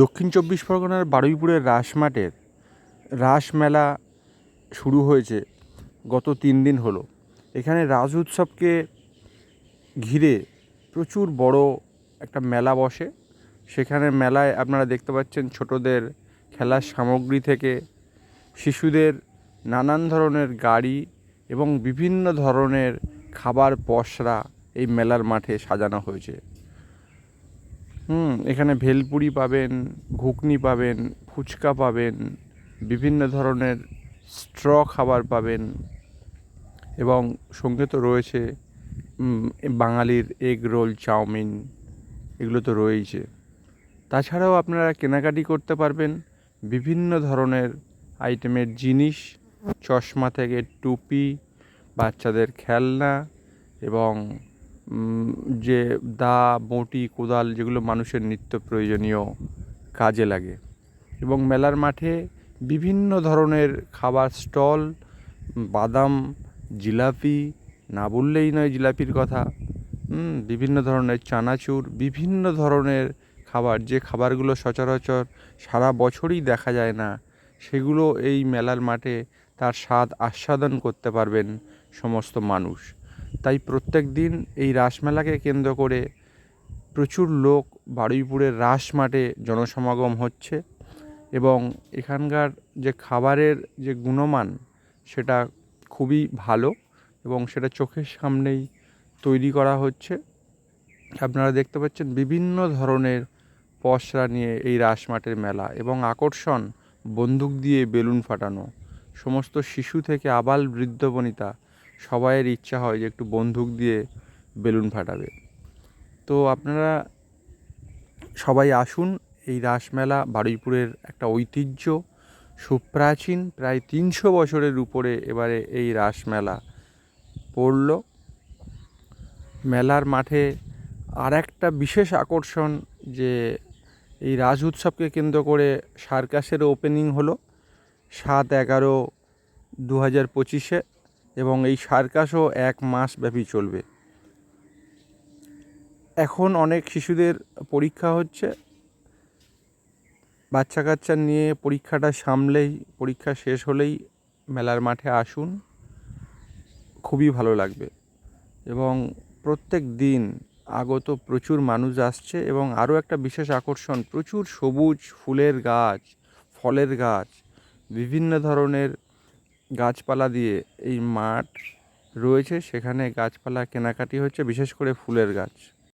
দক্ষিণ চব্বিশ পরগনার বারুইপুরের রাস মাঠের রাস মেলা শুরু হয়েছে গত তিন দিন হলো। এখানে রাস উৎসবকে ঘিরে প্রচুর বড় একটা মেলা বসে। সেখানে মেলায় আপনারা দেখতে পাচ্ছেন ছোটদের খেলার সামগ্রী থেকে শিশুদের নানান ধরনের গাড়ি এবং বিভিন্ন ধরনের খাবার পসরা এই মেলার মাঠে সাজানো হয়েছে। হুম, এখানে ভেলপুরি পাবেন, ঘুগনি পাবেন, ফুচকা পাবেন, বিভিন্ন ধরনের স্ট্র খাবার পাবেন এবং সঙ্গে তো রয়েছে বাঙালির এগ রোল, চাউমিন, এগুলো তো রয়েইছে। তাছাড়াও আপনারা কেনাকাটি করতে পারবেন বিভিন্ন ধরনের আইটেমের জিনিস, চশমা থেকে টুপি, বাচ্চাদের খেলনা এবং যে দা, বঁটি, কোদাল যেগুলো মানুষের নিত্য প্রয়োজনীয় কাজে লাগে। এবং মেলার মাঠে বিভিন্ন ধরনের খাবার স্টল, বাদাম, জিলাপি, না বললেই নয় জিলাপির কথা বিভিন্ন ধরনের চানাচুর, বিভিন্ন ধরনের খাবার, যে খাবারগুলো সচরাচর সারা বছরই দেখা যায় না, সেগুলো এই মেলার মাঠে তার স্বাদ আস্বাদন করতে পারবেন সমস্ত মানুষ। তাই প্রত্যেক দিন এই রাসমেলাকে কেন্দ্র করে প্রচুর লোক বারুইপুরের রাস মাঠে জনসমাগম হচ্ছে এবং এখানকার যে খাবারের যে গুণমান সেটা খুবই ভালো এবং সেটা চোখের সামনেই তৈরি করা হচ্ছে। আপনারা দেখতে পাচ্ছেন বিভিন্ন ধরনের পসরা নিয়ে এই রাস মাঠের মেলা এবং আকর্ষণ বন্দুক দিয়ে বেলুন ফাটানো, সমস্ত শিশু থেকে আবাল বৃদ্ধ বনিতা সবাইয়ের ইচ্ছা হয় যে একটু বন্দুক দিয়ে বেলুন ফাটাবে। তো আপনারা সবাই আসুন, এই রাসমেলা বারুইপুরের একটা ঐতিহ্য, সুপ্রাচীন, প্রায় তিনশো বছরের উপরে এবারে এই রাসমেলা পড়ল। মেলার মাঠে আর একটা বিশেষ আকর্ষণ যে এই রাজ উৎসবকে কেন্দ্র করে সার্কাসের ওপেনিং হলো সাত এগারো দু হাজার পঁচিশে। এবং এই সার্কাসও এক মাস ব্যাপী চলবে। এখন অনেক শিশুদের পরীক্ষা হচ্ছে। বাচ্চা কাচ্চা নিয়ে পরীক্ষাটা সামলেই, পরীক্ষা শেষ হলেই মেলার মাঠে আসুন। খুবই ভালো লাগবে। এবং প্রত্যেক দিন আগত প্রচুর মানুষ আসছে এবং আরও একটা বিশেষ আকর্ষণ, প্রচুর সবুজ ফুলের গাছ, ফলের গাছ, বিভিন্ন ধরনের গাছপালা দিয়ে এই মাঠ রয়েছে সেখানে গাছপালা কেনাকাটি হচ্ছে বিশেষ করে ফুলের গাছ।